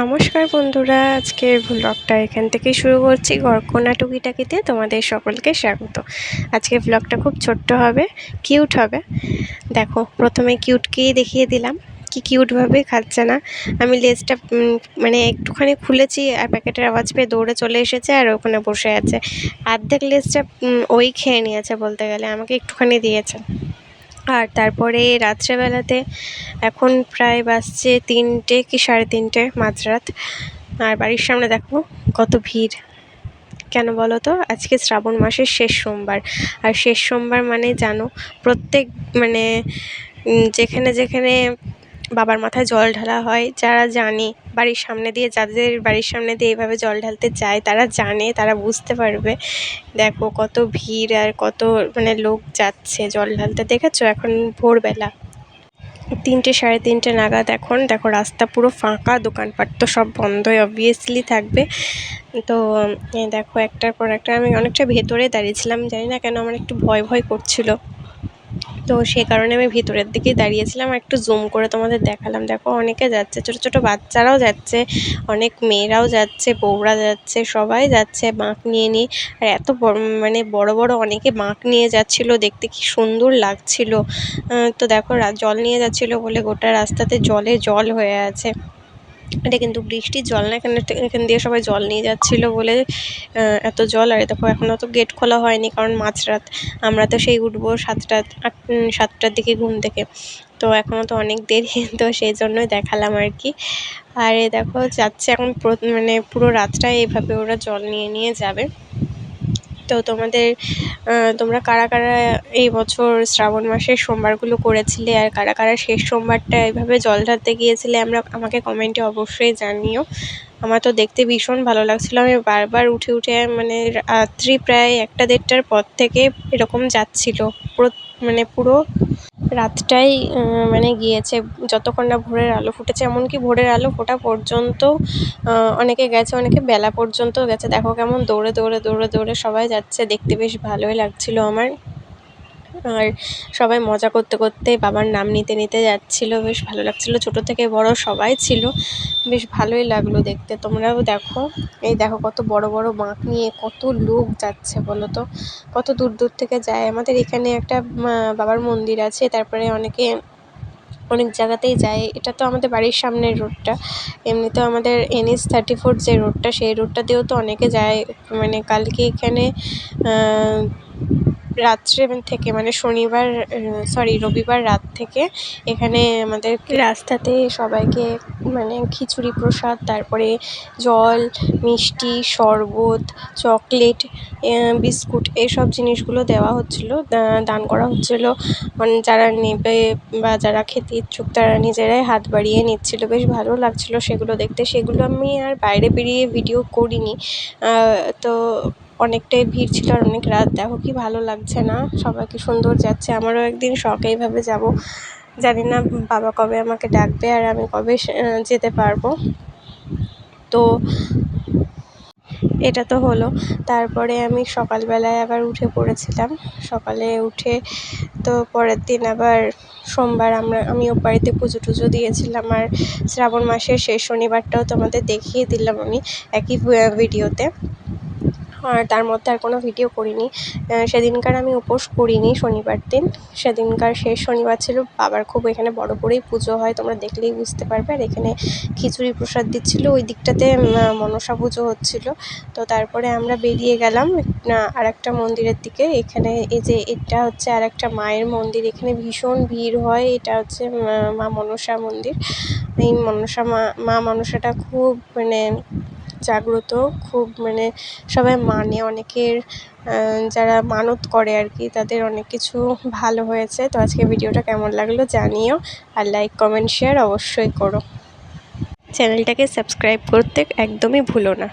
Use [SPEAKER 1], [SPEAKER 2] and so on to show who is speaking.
[SPEAKER 1] নমস্কার বন্ধুরা, আজকের ব্লগটা এখান থেকেই শুরু করছি। গড়কোনা টুকিটাকিতে তোমাদের সকলকে স্বাগত। আজকের ব্লগটা খুব ছোট্ট হবে কিউট হবে। দেখো, প্রথমে কিউটকেই দেখিয়ে দিলাম। কি কিউটভাবে খাচ্ছে না? আমি লেজটা মানে একটুখানি খুলেছি, আর প্যাকেটের আওয়াজ পেয়ে দৌড়ে চলে এসেছে আর ওখানে বসে আছে। অর্ধেক লেজটা ওই খেয়ে নিয়েছে বলতে গেলে, আমাকে একটুখানি দিয়েছে। আর তারপরে রাত্রেবেলাতে এখন প্রায় বাজছে তিনটে কি সাড়ে তিনটে মাঝরাত। আর বাড়ির সামনে দেখো কত ভিড়। কেন বলো তো? আজকে শ্রাবণ মাসের শেষ সোমবার। আর শেষ সোমবার মানে জানো, প্রত্যেক মানে যেখানে যেখানে বাবার মাথায় জল ঢালা হয়, যারা জানে বাড়ির সামনে দিয়ে, যাদের বাড়ির সামনে দিয়ে এইভাবে জল ঢালতে যায়, তারা জানে, তারা বুঝতে পারবে। দেখো কত ভিড় আর কত মানে লোক যাচ্ছে জল ঢালতে। দেখেছ এখন ভোরবেলা? তিনটে সাড়ে তিনটে নাগাদ এখন দেখো রাস্তা পুরো ফাঁকা, দোকানপাট তো সব বন্ধই অবভিয়াসলি থাকবে। তো দেখো একটার পর একটা আমি অনেকটা ভেতরে দাঁড়িয়েছিলাম, জানি না কেন আমার একটু ভয় ভয় করছিল। তো সে কারণে আমি ভিতরের দিকেই দাঁড়িয়েছিলাম একটু জুম করে তোমাদের দেখালাম। দেখো, অনেকে যাচ্ছে, ছোট ছোট বাচ্চারাও যাচ্ছে, অনেক মেয়েরাও যাচ্ছে, বউরা যাচ্ছে, সবাই যাচ্ছে বাঁক নিয়ে নিয়ে। আর এত মানে বড় বড় অনেকে বাঁক নিয়ে যাচ্ছিল, দেখতে কি সুন্দর লাগছিল। তো দেখো জল নিয়ে যাচ্ছিল বলে গোটা রাস্তাতে জলে জল হয়ে আছে। এটা কিন্তু বৃষ্টির জল না, এখানে এখান দিয়ে সবাই জল নিয়ে যাচ্ছিল বলে এত জল। আর দেখো এখনও তো গেট খোলা হয়নি, কারণ মাঝরাত। আমরা তো সেই উঠবো সাতটা, আট সাতটার দিকে ঘুম থেকে। তো এখনও তো অনেক দেরি, তো সেই জন্যই দেখালাম আর কি। আর এ দেখো, যাচ্ছে এখন মানে পুরো রাতটা এইভাবে ওরা জল নিয়ে নিয়ে যাবে। তো তোমাদের তোমরা কারা কারা এই বছর শ্রাবণ মাসের সোমবারগুলো করেছিলে আর কারা কারা শেষ সোমবারটা এভাবে জল ঢালতে গিয়েছিলে আমরা, আমাকে কমেন্টে অবশ্যই জানিও। আমার তো দেখতে ভীষণ ভালো লাগছিল। আমি বারবার উঠে উঠে মানে রাত্রি প্রায় একটা দেড়টার পর থেকে এরকম যাচ্ছিল। পুরো মানে পুরো রাতটাই মানে গিয়েছে। যতক্ষণ না ভোরের আলো ফুটেছে, এমনকি ভোরের আলো ফোটা পর্যন্ত অনেকে গেছে, অনেকে বেলা পর্যন্ত গেছে। দেখো কেমন দৌড়ে দৌড়ে দৌড়ে দৌড়ে সবাই যাচ্ছে। দেখতে বেশ ভালোই লাগছিল আমার। আর সবাই মজা করতে করতে বাবার নাম নিতে নিতে যাচ্ছিল, বেশ ভালো লাগছিল। ছোটো থেকে বড় সবাই ছিল, বেশ ভালোই লাগল দেখতে। তোমরাও দেখো, এই দেখো কত বড় বড় বাঁক নিয়ে কত লোক যাচ্ছে বলো তো? কত দূর দূর থেকে যায়। আমাদের এখানে একটা বাবার মন্দির আছে, তারপরে অনেকে অনেক জায়গাতেই যায়। এটা তো আমাদের বাড়ির সামনের রোডটা। এমনিতেও আমাদের এনএস থার্টি ফোর যে রোডটা, সেই রোডটা দিয়েও তো অনেকে যায়। মানে কালকে এখানে রাত্রে থেকে মানে শনিবার সরি রবিবার রাত থেকে এখানে আমাদের রাস্তাতে সবাইকে মানে খিচুড়ি প্রসাদ, তারপরে জল, মিষ্টি, শরবত, চকলেট বিস্কুট এইসব জিনিসগুলো দেওয়া হচ্ছিল দান করা হচ্ছিল। মানে যারা নেবে বা যারা খেতে ইচ্ছুক, তারা নিজেরাই হাত বাড়িয়ে নিচ্ছিল। বেশ ভালো লাগছিল সেগুলো দেখতে। সেগুলো আমি আর বাইরে বেরিয়ে ভিডিও করিনি। তো অনেকটাই ভিড় ছিল আর অনেক রাত। দেখো কি ভালো লাগছে না? সবাই কি সুন্দর যাচ্ছে। আমারও একদিন শখ এইভাবে যাব। জানি না বাবা কবে আমাকে ডাকবে আর আমি কবে যেতে পারব। তো এটা তো হলো। তারপরে আমি সকালবেলায় আবার উঠে পড়েছিলাম। সকালে উঠে তো পরের দিন আবার সোমবার আমরা, আমি ও বাড়িতে পুজো টুজো দিয়েছিলাম আর শ্রাবণ মাসের শেষ শনিবারটাও তোমাদের দেখিয়ে দিলাম আমি একই ভিডিওতে। আর তার মধ্যে আর কোনো ভিডিও করিনি। সেদিনকার আমি উপোস করিনি শনিবার দিন। সেদিনকার শেষ শনিবার ছিল, বাবার খুব এখানে বড় করেই পুজো হয়, তোমরা দেখলেই বুঝতে পারবে। আর এখানে খিচুড়ি প্রসাদ দিচ্ছিল, ওই দিকটাতে মনসা পুজো হচ্ছিল। তো তারপরে আমরা বেরিয়ে গেলাম আর একটা মন্দিরের দিকে। এখানে এই যে, এটা হচ্ছে আর একটা মায়ের মন্দির। এখানে ভীষণ ভিড় হয়, এটা হচ্ছে মা মনসা মন্দির। এই মনসা মা মা মনসাটা খুব মানে জাগ্রত, খুব মানে সবাই মানে অনেকের যারা মানত করে আর কি, তাদের অনেক কিছু ভালো হয়েছে। তো আজকে ভিডিওটা কেমন লাগল জানিও আর লাইক, কমেন্ট, শেয়ার অবশ্যই করো। চ্যানেলটাকে সাবস্ক্রাইব করতে একদমই ভুলো না।